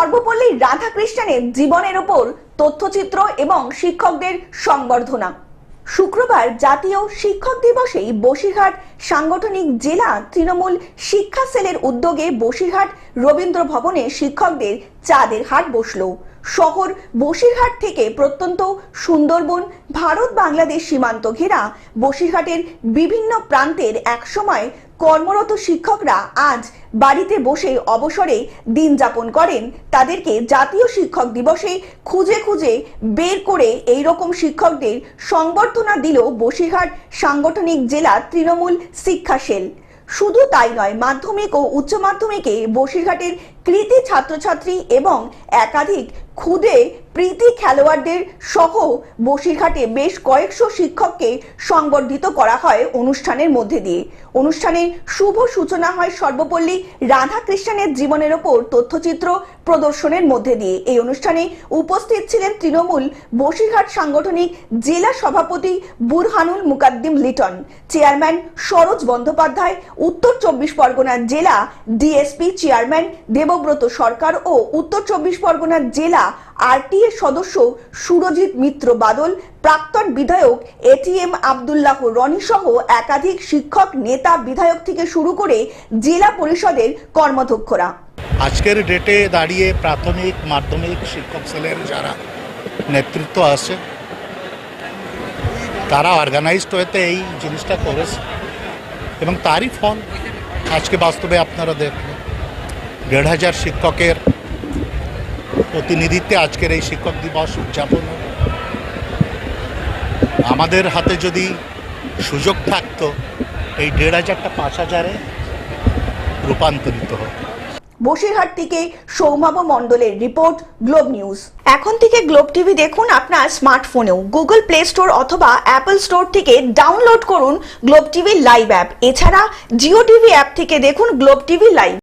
সর্বপল্লী রাধাকৃষ্ণনের জীবনের ওপর তথ্যচিত্র এবং শিক্ষকদের সংবর্ধনা। শুক্রবার জাতীয় শিক্ষক দিবসেই বসিরহাট সাংগঠনিক জেলা তৃণমূল শিক্ষা সেলের উদ্যোগে বসিরহাট রবীন্দ্র ভবনে শিক্ষকদের চাঁদের হাট বসল। শহর বসিরহাট থেকে প্রত্যন্ত সুন্দরবন, ভারত, বাংলাদেশ সীমান্ত ঘেরা বসিরহাটের বিভিন্ন প্রান্তের একসময় কর্মরত শিক্ষকরা আজ বাড়িতে বসে অবসরে দিন যাপন করেন। তাদেরকে জাতীয় শিক্ষক দিবসে খুঁজে খুঁজে বের করে এই রকম শিক্ষকদের সংবর্ধনা দিল বসিরহাট সাংগঠনিক জেলা তৃণমূল শিক্ষা সেল। শুধু তাই নয় মাধ্যমিক ও উচ্চ মাধ্যমিকে বসিরঘাটের কৃতি ছাত্রছাত্রী এবং একাধিক খুদে প্রীতি খেলোয়াড়দের সহ বসিরহাটে বেশ কয়েকশো শিক্ষককে সংবর্ধিত করা হয় অনুষ্ঠানের মধ্যে দিয়ে। অনুষ্ঠানের শুভ সূচনা হয় সর্বপল্লী রাধাকৃষ্ণনের জীবনের ওপর তথ্যচিত্র প্রদর্শনের মধ্যে দিয়ে। এই অনুষ্ঠানে উপস্থিত ছিলেন তৃণমূল বসিরহাট সাংগঠনিক জেলা সভাপতি বুরহানুল মুকাদ্দিম লিটন, চেয়ারম্যান সরোজ বন্দ্যোপাধ্যায়, উত্তর চব্বিশ পরগনা জেলা ডিএসপি চেয়ারম্যান দেবব্রত সরকার ও উত্তর চব্বিশ পরগনা জেলা আরটিএ সদস্য সুরজিৎ মিত্র বাদল, প্রাক্তন বিধায়ক এটিএম আবদুল্লাহ রনি সহ একাধিক শিক্ষক, নেতা, বিধায়ক থেকে শুরু করে জেলা পরিষদের কর্মাধ্যক্ষরা। আজকের ডেটে দাঁড়িয়ে প্রাথমিক, মাধ্যমিক শিক্ষক সেলের যারা নেতৃত্ব আছে, তারা অর্গানাইজড হয়েতে এই জিনিসটা করেছে। এবং তারই ফল আজকে বাস্তবে আপনারা দেখবেন দেড় হাজার শিক্ষকের প্রতিনিধিত্বে আজকের এই শিক্ষক দিবস উদযাপন। আমাদের হাতে যদি সুযোগ থাকতো, এই দেড় হাজারটা পাঁচ হাজারে রূপান্তরিত হতো। বসিরহাট থেকে সৌমাব মণ্ডলের রিপোর্ট, গ্লোব নিউজ। এখন থেকে গ্লোব টিভি দেখুন আপনার স্মার্টফোনেও। গুগল প্লে স্টোর অথবা অ্যাপল স্টোর থেকে ডাউনলোড করুন গ্লোব টিভি লাইভ অ্যাপ। এছাড়া জিও টিভি অ্যাপ থেকে দেখুন গ্লোব টিভি লাইভ।